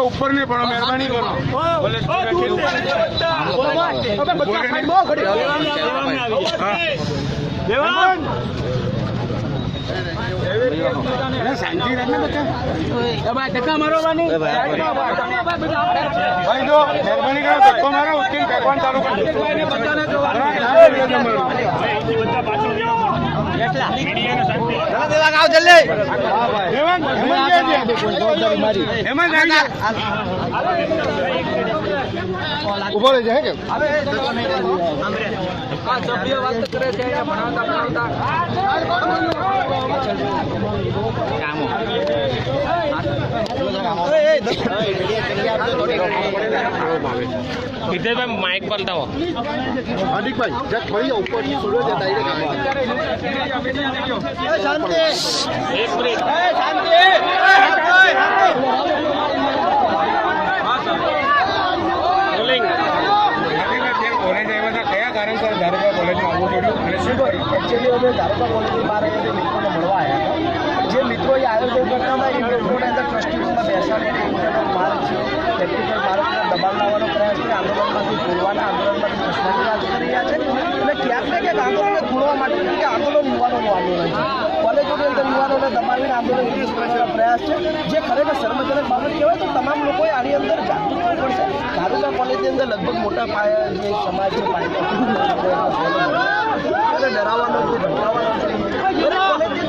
ઉપર નહીં પણ મહેરબાની કરો દેવાન શાંતિ રાખ ને બધા. ધક્કા મારવાની ભાઈ જો મહેરબાની કરો ધક્કો મારો ઉઠીને ફેંકવાનું ચાલુ કરી. ઊભો રહી જાય કે આ સભ્ય વાત કરે છે ભણાવતા ભણાવતા. સિદ્ધેશભાઈ માઇક પર લાવો હાર્દિકભાઈ જક કયા કારણસર ધારોકા કોલેજમાં આવવું પડ્યું અને શું કર્યું એકચ્યુઅલી અમે ધારોકા કોલેજની બહાર આવીને મિત્રોને મળવા આવ્યા હતા જે એ મિત્રોને અંદર ટ્રસ્ટી રૂમમાં બેસાડીને ઇન્ટરનલ માર્ગ છે ટેકનિકલ માર્ગના દબાણ લાવવાનો પ્રયાસ છે આંદોલનમાંથી ખોલવાના આંદોલનમાંથી દુશ્મની વાત કરી રહ્યા છે અને ક્યાંક ને ક્યાંક આંદોલનને ખોલવા માટે કેમ કે આંદોલન યુવાનોનું આંદોલન છે કોલેજોની અંદર યુવાનોને દબાવીને આંદોલન વિદેશ કરવાનો પ્રયાસ છે જે ખરેખર શર્મજનક બાબત કહેવાય તો તમામ લોકોએ આની અંદર જાગૃત થવું પડશે ધારોકા કોલેજની અંદર લગભગ મોટા પાયા જે સમાજ છે અને ડરાવવાનો જે